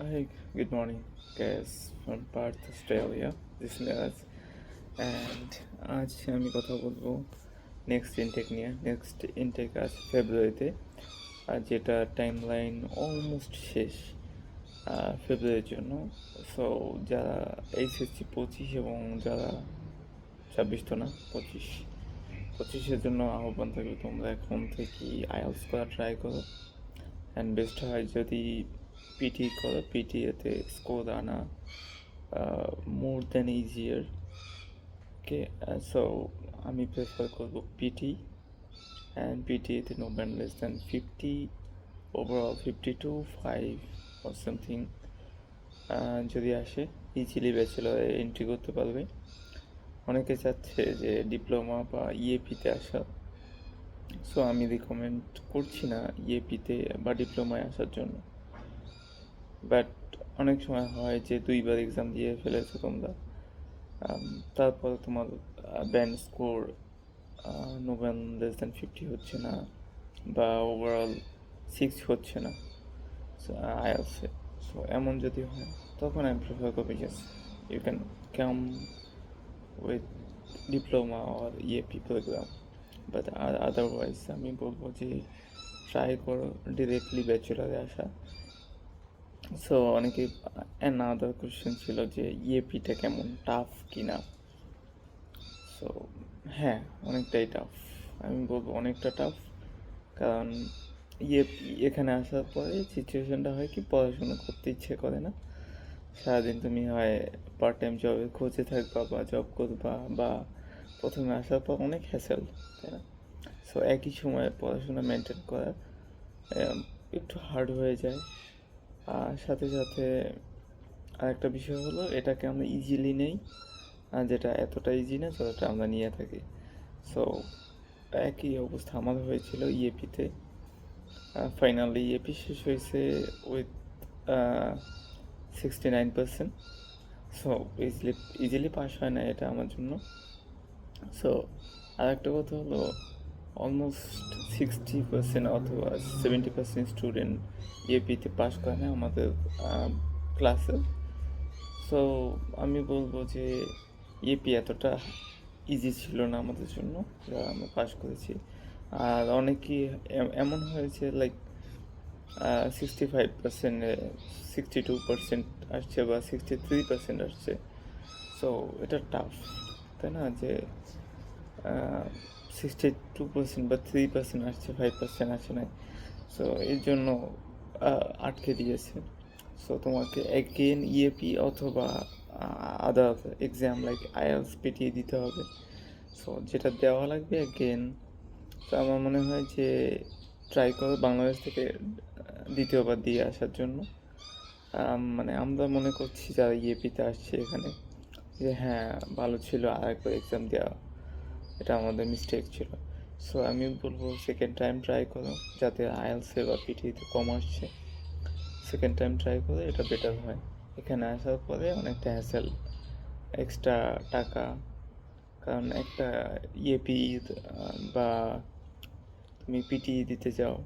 Hi, good morning, guys. From Perth, Australia. Niraj. And আজ আমি কথা বলব নেক্সট ইনটেক নিয়ে। নেক্সট ইনটেক আজ ফেব্রুয়ারিতে আর যেটা টাইম লাইন অলমোস্ট শেষ ফেব্রুয়ারির জন্য। সো যারা এইচএসসি পঁচিশ এবং যারা ছাব্বিশ তো না পঁচিশ। পঁচিশের জন্য আহ্বান থাকবে তোমরা এখন থেকে আইএলস করা ট্রাই করো। অ্যান্ড বেস্ট হয় যদি করো পিটি এতে স্কোর আনা more than easier okay so আমি প্রেফার করব P T and P no band less than fifty overall fifty two five or something যদি আসে ইজিলি ব্যাচেলারে এন্ট্রি করতে পারবে। অনেকে চাচ্ছে যে ডিপ্লোমা বা ইএপিতে আসা। সো আমি রিকমেন্ড করছি না ইএপিতে বা ডিপ্লোমায় আসার জন্য। বাট অনেক সময় হয় যে দুইবার এক্সাম দিয়ে ফেলেছো তোমরা। তারপরে তোমার band score no band less than fifty হচ্ছে না বা ওভারঅল সিক্স হচ্ছে না। আই আইএলসে সো এমন যদি হয়, তখন আমি প্রেফার করব yes you can come with diploma or EAP programme but otherwise আমি বলব যে ট্রাই করো ডিরেক্টলি ব্যাচেলারে আসা। সো অনেকে অ্যানাদার কোয়েশ্চেন ছিল যে ইএপিটা কেমন? টাফ কি না সো হ্যাঁ অনেকটাই টাফ আমি বলব অনেকটা টাফ কারণ ইএপি এখানে আসার পরে সিচুয়েশনটা হয় কি, পড়াশোনা করতে ইচ্ছে করে না। সারাদিন তুমি হয় পার্ট টাইম জবের খোঁজে থাকবা বা জব করবা বা প্রথমে আসার পর অনেক হ্যাসেল তাই না? সো একই সময়ে পড়াশোনা মেনটেন করা একটু হার্ড হয়ে যায়। আর সাথে সাথে আরেকটা বিষয় হলো, এটাকে আমরা ইজিলি নেই। আর যেটা এতটা ইজি না যতটা আমরা নিয়ে থাকি। সো একই অবস্থা আমার হয়েছিল ইএপিতে finally E A P with sixty nine percent so easily easily pass হয় না এটা আমার জন্য। সো আর একটা কথা হলো অলমোস্ট সিক্সটি পার্সেন্ট অথবা সেভেন্টি পার্সেন্ট স্টুডেন্ট ইএপিতে পাস করে না আমাদের ক্লাসে সো আমি বলব যে ইএপি এতটা ইজি ছিল না আমাদের জন্য যারা আমরা পাস করেছি। আর অনেকেই এমন হয়েছে like sixty five percent sixty two percent আসছে বা সিক্সটি থ্রি পার্সেন্ট আসছে। সো এটা টাফ তাই না? যে সিক্সটি টু পার্সেন্ট বা থ্রি পার্সেন্ট আসছে ফাইভ পার্সেন্ট আসে নাই। সো এর জন্য আটকে দিয়েছে। সো তোমাকে এগেন ইএপি অথবা আদার এক্সাম লাইক আইএলস পিটিয়ে দিতে হবে। সো যেটা দেওয়া লাগবে এগেন তো আমার মনে হয় যে ট্রাই করো বাংলাদেশ থেকে দ্বিতীয়বার দিয়ে আসার জন্য। মানে আমরা মনে করছি যারা ইএপিতে আসছে এখানে, যে হ্যাঁ ভালো ছিল আর একবার এক্সাম দেওয়া। এটা আমাদের মিস্টেক ছিল। সো আমি বলব সেকেন্ড টাইম ট্রাই করো, যাতে আইএলসে বা পিটিতে কম আসছে। সেকেন্ড টাইম ট্রাই করে এটা বেটার হয়। এখানে আসার পরে অনেকটা হ্যাসেল এক্সট্রা টাকা। কারণ একটা ইএপি বা তুমি পিটি দিতে যাও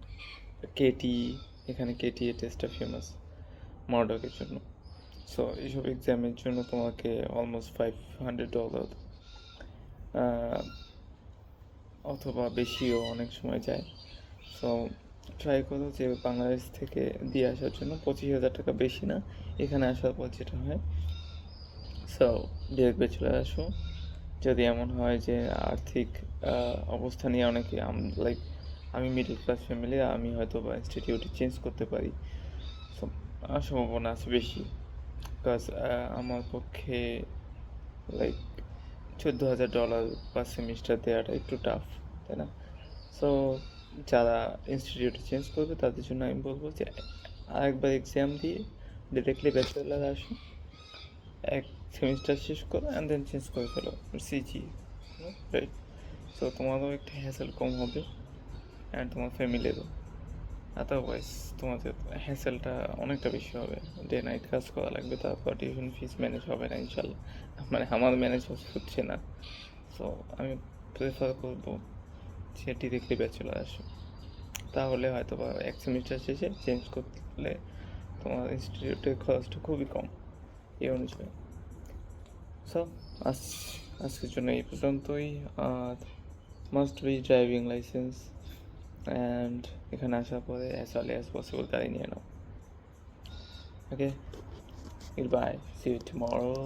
কেটি এখানে কেটি টেস্টটা ফেমাস মডকের জন্য। সো এইসব এক্সামের জন্য তোমাকে অলমোস্ট ফাইভ হান্ড্রেড ডলার অথবা বেশিও অনেক সময় যায়। সো ট্রাই করো যে বাংলাদেশ থেকে দিয়ে আসার জন্য পঁচিশ হাজার টাকা বেশি না, এখানে আসার পর যেটা হয়। সো ডিরেক্ট চলে আসো। যদি এমন হয় যে আর্থিক অবস্থা নিয়ে অনেকে লাইক আমি মিডল ক্লাস ফ্যামিলি আমি হয়তো বা ইনস্টিটিউটে চেঞ্জ করতে পারি। সম্ভাবনা আছে বেশি। বিকজ আমার পক্ষে লাইক চোদ্দ হাজার ডলার পার সেমিস্টার দেওয়াটা একটু টাফ তাই না? সো যারা ইনস্টিটিউটে চেঞ্জ করবে, তাদের জন্য আমি বলব যে, আরেকবার এক্সাম দিয়ে ডিরেক্টলি ব্যাচেলার আসো, এক সেমিস্টার শেষ করো অ্যান্ড দেন চেঞ্জ করে ফেলো সিজি রাইট সো তোমারও একটা হ্যাসেল কম হবে অ্যান্ড তোমার ফ্যামিলিরও আদারওয়াইজ তোমাদের হ্যাসেলটা অনেকটা বেশি হবে। ডে নাইট কাজ করা লাগবে, তারপর টিউশন ফিস ম্যানেজ হবে না ইনশাল্লাহ মানে আমার ম্যানেজ হচ্ছে না। সো আমি প্রেফার করব যে ডিরেক্টলি ব্যাচেলার আসো। তাহলে হয়তো বা এক সেমিস্টার শেষে চেঞ্জ করলে তোমার ইনস্টিটিউটের খরচটা খুবই কম, এই অনুযায়ী। সো আজ, আজকের জন্য এই পর্যন্তই। আর must be driving licence and এখানে আসার পরে অ্যাজ আর্লি অ্যাজ পসিবল গাড়ি নিয়ে নাও। Okay good bye see you tomorrow.